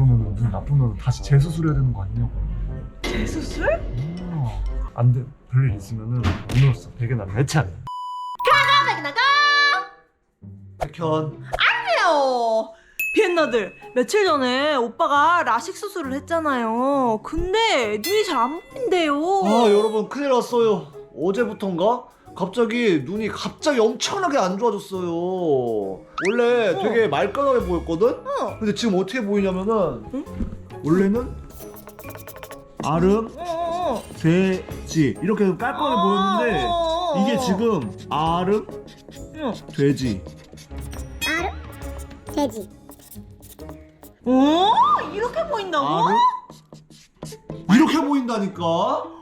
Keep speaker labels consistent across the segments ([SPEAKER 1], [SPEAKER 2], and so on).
[SPEAKER 1] 그러면 눈 나쁘면 다시 재수술해야 되는 거 아니냐고.
[SPEAKER 2] 재수술?
[SPEAKER 1] 어. 안 돼. 별일 있으면은 오늘로써 베개 나는 해체 안 돼.
[SPEAKER 2] 나가 나가
[SPEAKER 3] 백현
[SPEAKER 2] 해요 비엔나들 며칠 전에 오빠가 라식 수술을 했잖아요 근데 눈이 잘 안 보인대요
[SPEAKER 3] 아 여러분 큰일 났어요 어제부턴가 갑자기 눈이 갑자기 엄청나게 안 좋아졌어요 원래
[SPEAKER 2] 어.
[SPEAKER 3] 되게 말끔하게 보였거든
[SPEAKER 2] 어.
[SPEAKER 3] 근데 지금 어떻게 보이냐면은
[SPEAKER 2] 응?
[SPEAKER 3] 원래는 아름
[SPEAKER 2] 어, 어.
[SPEAKER 3] 돼지 이렇게 깔끔하게 보였는데
[SPEAKER 2] 어, 어,
[SPEAKER 3] 이게
[SPEAKER 2] 어.
[SPEAKER 3] 지금 아름
[SPEAKER 2] 응.
[SPEAKER 3] 돼지
[SPEAKER 4] 돼지
[SPEAKER 2] 어? 이렇게 보인다고?
[SPEAKER 3] 아름 이렇게 보인다니까
[SPEAKER 2] 어?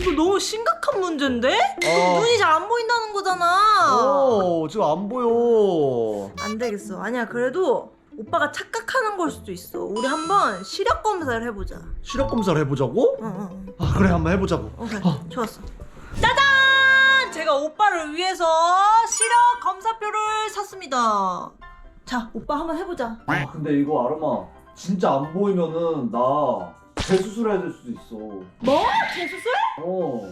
[SPEAKER 2] 이거 너무 심각 한 문제인데?
[SPEAKER 3] 어.
[SPEAKER 2] 눈이 잘 안 보인다는 거잖아
[SPEAKER 3] 어 지금 안 보여
[SPEAKER 2] 안 되겠어 아니야 그래도 오빠가 착각하는 걸 수도 있어 우리 한번 시력 검사를 해보자
[SPEAKER 3] 시력 검사를 해보자고?
[SPEAKER 2] 응, 응, 응.
[SPEAKER 3] 아 그래 한번 해보자고
[SPEAKER 2] 오케이
[SPEAKER 3] 어.
[SPEAKER 2] 좋았어 짜잔 제가 오빠를 위해서 시력 검사표를 샀습니다 자 오빠 한번 해보자
[SPEAKER 3] 아 근데 이거 아름아 진짜 안 보이면은 나 재수술해야 될 수도 있어
[SPEAKER 2] 뭐? 재수술?
[SPEAKER 3] 어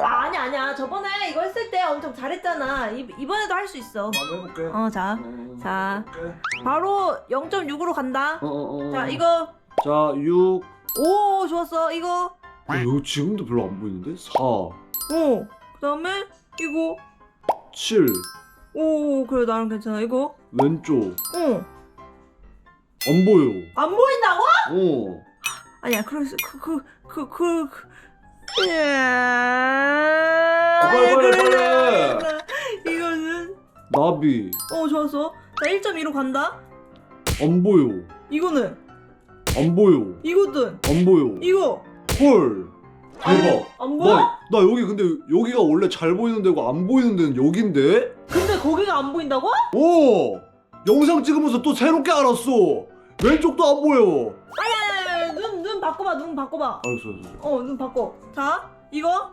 [SPEAKER 2] 아, 아니야 아니야. 저번에 이거 했을 때 엄청 잘했잖아. 이, 이번에도 할 수 있어.
[SPEAKER 3] 한번 해볼게.
[SPEAKER 2] 어자
[SPEAKER 3] 어,
[SPEAKER 2] 자.
[SPEAKER 3] 해볼게.
[SPEAKER 2] 바로 0.6으로 간다.
[SPEAKER 3] 어, 어, 어.
[SPEAKER 2] 자 이거.
[SPEAKER 3] 자 6.
[SPEAKER 2] 오 좋았어. 이거.
[SPEAKER 3] 어, 이거 지금도 별로 안 보이는데? 4
[SPEAKER 2] 오 그다음에 이거.
[SPEAKER 3] 7
[SPEAKER 2] 오 그래 나름 괜찮아. 이거.
[SPEAKER 3] 왼쪽.
[SPEAKER 2] 어안
[SPEAKER 3] 안 보여.
[SPEAKER 2] 보인다고?
[SPEAKER 3] 어.
[SPEAKER 2] 아니야 그래서 그그 그 그 그, 그,
[SPEAKER 3] 빨리, 빨리,
[SPEAKER 2] 그래. 이거는
[SPEAKER 3] 나비
[SPEAKER 2] 어 좋았어 자 1.2로 간다
[SPEAKER 3] 안 보여
[SPEAKER 2] 이거는
[SPEAKER 3] 안 보여
[SPEAKER 2] 이거든
[SPEAKER 3] 안 보여
[SPEAKER 2] 이거
[SPEAKER 3] 헐 대박
[SPEAKER 2] 안 보여?
[SPEAKER 3] 나, 나 여기 근데 여기가 원래 잘 보이는 데고 안 보이는 데는 여긴데?
[SPEAKER 2] 근데 거기가 안 보인다고?
[SPEAKER 3] 오! 영상 찍으면서 또 새롭게 알았어. 왼쪽도 안 보여.
[SPEAKER 2] 눈 바꿔봐 눈 바꿔봐
[SPEAKER 3] 알겠어, 알겠어.
[SPEAKER 2] 어 눈 바꿔 자 이거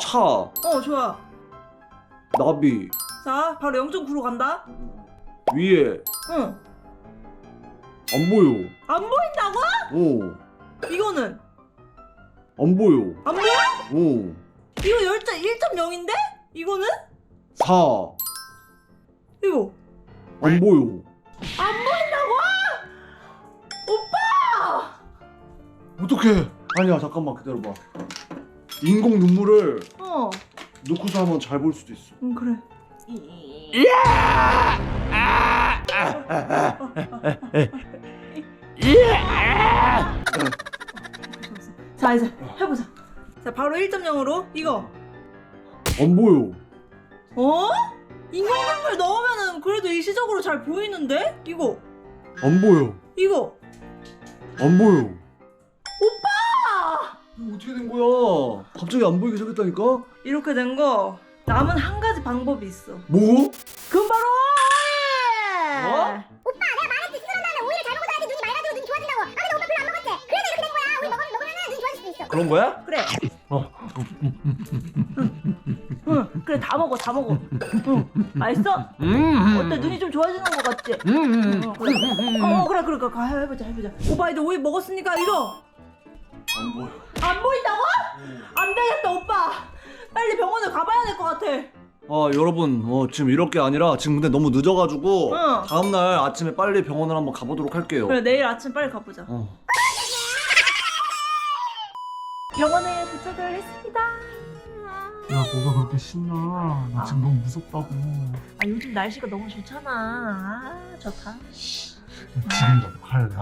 [SPEAKER 3] 차,
[SPEAKER 2] 어 좋아
[SPEAKER 3] 나비,
[SPEAKER 2] 자 바로 0.9로 간다
[SPEAKER 3] 위에 응안 보여.
[SPEAKER 2] 안 보인다고?
[SPEAKER 3] 어,
[SPEAKER 2] 이거는
[SPEAKER 3] 안 보여.
[SPEAKER 2] 안 보여?
[SPEAKER 3] 어,
[SPEAKER 2] 이거 1.0인데? 이거는?
[SPEAKER 3] 4,
[SPEAKER 2] 이거
[SPEAKER 3] 안 보여.
[SPEAKER 2] 안 보인다고? 오빠!
[SPEAKER 3] 어떡해. 아니야, 잠깐만 기다려봐. 인공 눈물을
[SPEAKER 2] 어,
[SPEAKER 3] 넣고서 하면 잘볼 수도 있어.
[SPEAKER 2] 응 그래. 자 이제 해보자. 자 바로 1.0으로 이거.
[SPEAKER 3] 안 보여.
[SPEAKER 2] 어? 인공 눈물 넣으면은 그래도 일시적으로 잘 보이는데? 이거
[SPEAKER 3] 안 보여.
[SPEAKER 2] 이거.
[SPEAKER 3] 안 보여.
[SPEAKER 2] 오빠!
[SPEAKER 3] 이거 어떻게 된 거야? 갑자기 안 보이기 시작했다니까?
[SPEAKER 2] 이렇게 된 거 남은 한 가지 방법이 있어.
[SPEAKER 3] 뭐?
[SPEAKER 2] 그건 바로
[SPEAKER 3] 어?
[SPEAKER 4] 오빠 내가 말했지 수술한 다음에 오이를 잘 먹어야지 눈이 맑아지고 눈이 좋아진다고 아 근데 오빠 별로 안 먹었지 그래서 이렇게 된 거야 오이 먹으면, 먹으면 눈이 좋아질 수도 있어
[SPEAKER 3] 그런 거야?
[SPEAKER 2] 그래.
[SPEAKER 3] 어.
[SPEAKER 2] 응, 그래 다 먹어, 다 먹어. 응, 맛있어?
[SPEAKER 3] 음.
[SPEAKER 2] 어때 눈이 좀 좋아지는 것 같지?
[SPEAKER 3] 음.
[SPEAKER 2] 어, 그래. 어, 그래, 그래, 그래, 가 해보자, 해보자. 오빠 이제 오이 먹었으니까 이거
[SPEAKER 3] 안 보여.
[SPEAKER 2] 안 보인다고? 안 되겠다, 오빠. 빨리 병원에 가봐야 될 것 같아.
[SPEAKER 3] 아 여러분 어, 지금 이렇게 아니라 지금 근데 너무 늦어가지고
[SPEAKER 2] 응.
[SPEAKER 3] 다음날 아침에 빨리 병원을 한번 가보도록 할게요.
[SPEAKER 2] 그래, 내일 아침 빨리 가보자.
[SPEAKER 3] 어.
[SPEAKER 2] 병원에 도착을 했습니다.
[SPEAKER 1] 야, 뭐가 그렇게 신나? 나 지금 너무 무섭다고.
[SPEAKER 2] 아, 요즘 날씨가 너무 좋잖아. 아, 좋다.
[SPEAKER 1] 지금이라도 가야 돼,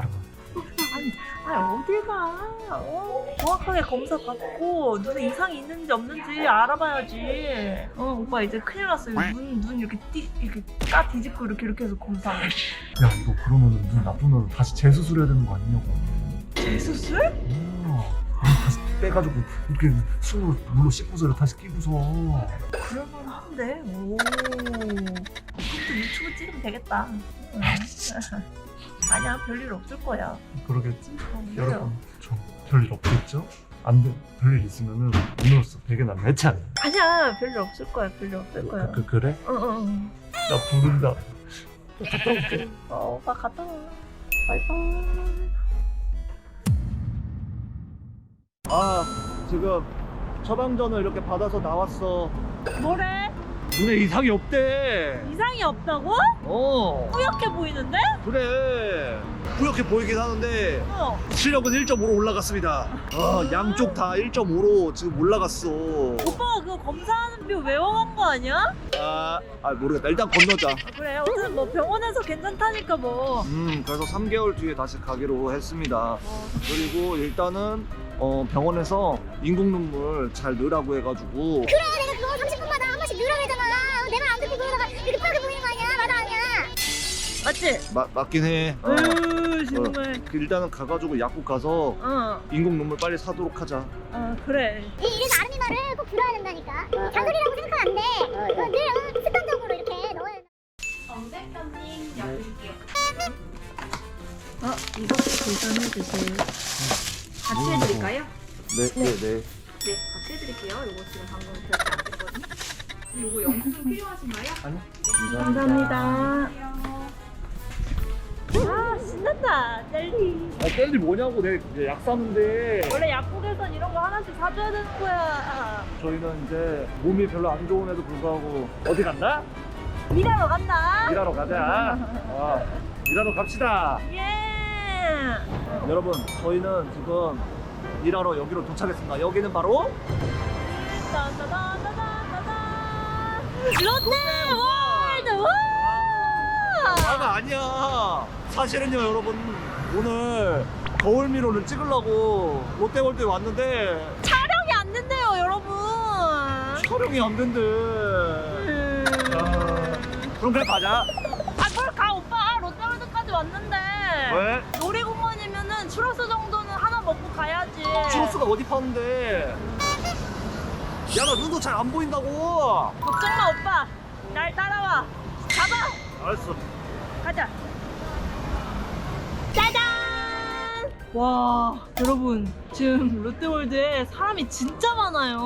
[SPEAKER 1] 아름아.
[SPEAKER 2] 아 어딜 가? 어? 정확하게 검사 받고 눈에 이상이 있는지 없는지 알아봐야지. 어 오빠 이제 큰일 났어. 이거 눈, 눈 이렇게 띠 이렇게 까 뒤집고 이렇게 이렇게 해서 검사해.
[SPEAKER 1] 야, 이거 그러면은 눈 나쁘면 다시 재수술해야 되는 거 아니냐고.
[SPEAKER 2] 재수술?
[SPEAKER 1] 어. 다시 빼가지고 이렇게 술로 물로 씻고서 다시 끼고서.
[SPEAKER 2] 그럴만 한데. 오. 그것도 유튜브 찍으면 되겠다. 응. 아니야 별일 없을 거야.
[SPEAKER 1] 그러겠지?
[SPEAKER 2] 어.
[SPEAKER 1] 여러분, 저 별일 없겠죠? 안 돼. 별일 있으면은 오늘로써 베개 나는 해체 안 돼.
[SPEAKER 2] 아니야 별일 없을 거야. 별일 없을 거야.
[SPEAKER 1] 그, 그, 그래?
[SPEAKER 2] 응 응.
[SPEAKER 1] 나 부른다. 또 갔다 올게.
[SPEAKER 2] 어 오빠 갔다 와. 바이바이.
[SPEAKER 3] 아 지금 처방전을 이렇게 받아서 나왔어
[SPEAKER 2] 뭐래?
[SPEAKER 3] 눈에 이상이 없대
[SPEAKER 2] 이상이 없다고?
[SPEAKER 3] 어
[SPEAKER 2] 뿌옇게 보이는데?
[SPEAKER 3] 그래 뿌옇게 보이긴 하는데
[SPEAKER 2] 어.
[SPEAKER 3] 시력은 1.5로 올라갔습니다 아 양쪽 다 1.5로 지금 올라갔어
[SPEAKER 2] 오빠가 그거 검사하는 표 외워간 거 아니야?
[SPEAKER 3] 아, 아 모르겠다 일단 건너자
[SPEAKER 2] 아, 그래. 어쨌든 뭐 병원에서 괜찮다니까 뭐.
[SPEAKER 3] 음 그래서 3개월 뒤에 다시 가기로 했습니다
[SPEAKER 2] 어,
[SPEAKER 3] 그리고 일단은 어, 병원에서 인공 눈물 잘 넣으라고 해가지고
[SPEAKER 4] 그래 내가 그거
[SPEAKER 2] 맞지?
[SPEAKER 3] 마, 맞긴 해 어.
[SPEAKER 2] 으, 정말.
[SPEAKER 3] 그 일단은 가가지고 약국 가서
[SPEAKER 2] 어.
[SPEAKER 3] 인공 눈물 빨리 사도록 하자
[SPEAKER 2] 아, 그래.
[SPEAKER 4] 이 이래서 아름이 말을 꼭 들어야 된다니까 잔소리라고 생각하면 안 돼 늘 어, 습관적으로 이렇게 넣어야 된다
[SPEAKER 2] 엄백감님 약 드릴게요. 어, 이거 계산해 주세요. 같이 해드릴까요?
[SPEAKER 3] 네 네 네
[SPEAKER 2] 네, 같이 해드릴게요. 이거 지금 방금 결제 안 됐거든요. 이거 영수증 필요하신가요?
[SPEAKER 3] 아니
[SPEAKER 2] 감사합니다. 아, 신난다. 젤리.
[SPEAKER 3] 아 젤리 뭐냐고 내약 사는데
[SPEAKER 2] 원래 약국에선 이런 거 하나씩 사줘야 되는 거야.
[SPEAKER 3] 저희는 이제 몸이 별로 안 좋음에도 불구하고 어디 간다?
[SPEAKER 2] 일하러 간다.
[SPEAKER 3] 일하러 가자 어, 일하러 갑시다
[SPEAKER 2] 예.
[SPEAKER 3] 여러분 저희는 지금 일하러 여기로 도착했습니다 여기는 바로
[SPEAKER 2] 따다다다다다다. 롯데 월드. 와.
[SPEAKER 3] 아가 아니야 사실은요 여러분 오늘 거울미로를 찍으려고 롯데월드 에 왔는데
[SPEAKER 2] 촬영이 안 된대요, 여러분.
[SPEAKER 3] 촬영이 안 된대
[SPEAKER 2] 음.
[SPEAKER 3] 아, 그럼 그냥 가자
[SPEAKER 2] 아, 그걸 가, 오빠. 롯데월드까지 왔는데.
[SPEAKER 3] 왜?
[SPEAKER 2] 놀이공원이면은 추러스 정도는 하나 먹고 가야지.
[SPEAKER 3] 추로스가 어디 파는데 야 나 눈도 잘 안 보인다고
[SPEAKER 2] 걱정 마, 오빠. 날 따라와. 가봐.
[SPEAKER 3] 알았어
[SPEAKER 2] 가자. 와, 여러분. 지금 롯데월드에 사람이 진짜 많아요.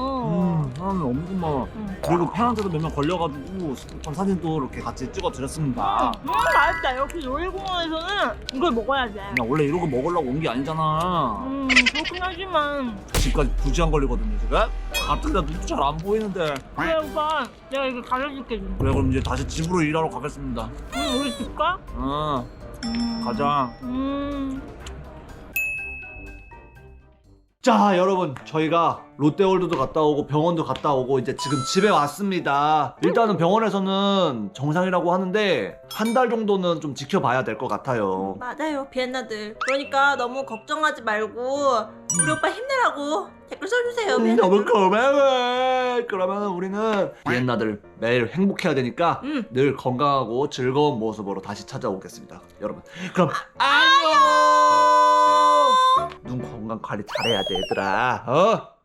[SPEAKER 3] 음 사람이 엄청 많아
[SPEAKER 2] 음.
[SPEAKER 3] 그리고 팬한테도 몇 명 걸려가지고 스티커 사진도 이렇게 같이 찍어드렸습니다
[SPEAKER 2] 음, 맛있다. 역시 놀이공원에서는 이걸 먹어야 돼.
[SPEAKER 3] 그냥 원래 이러고 먹으려고 온 게 아니잖아
[SPEAKER 2] 음, 그렇긴 하지만.
[SPEAKER 3] 집까지 2시간 걸리거든요 지금 가뜩이나 눈도 잘 안 보이는데
[SPEAKER 2] 그래, 오빠. 내가 이거 가져줄게. 좀.
[SPEAKER 3] 그래 그럼 이제 다시 집으로 일하러 가겠습니다
[SPEAKER 2] 음, 우리 집 가?
[SPEAKER 3] 어
[SPEAKER 2] 음.
[SPEAKER 3] 가자
[SPEAKER 2] 음.
[SPEAKER 3] 자 여러분 저희가 롯데월드도 갔다 오고 병원도 갔다 오고 이제 지금 집에 왔습니다 일단은 병원에서는 정상이라고 하는데 한 달 정도는 좀 지켜봐야 될 것 같아요
[SPEAKER 2] 맞아요, 비엔나들. 그러니까 너무 걱정하지 말고 우리 오빠 힘내라고 댓글 써주세요,
[SPEAKER 3] 음,
[SPEAKER 2] 비엔나들.
[SPEAKER 3] 너무 고마워 그러면 우리는 비엔나들 매일 행복해야 되니까
[SPEAKER 2] 음.
[SPEAKER 3] 늘 건강하고 즐거운 모습으로 다시 찾아오겠습니다 여러분 그럼 안녕 눈 건강 관리 잘해야 돼 얘들아 어?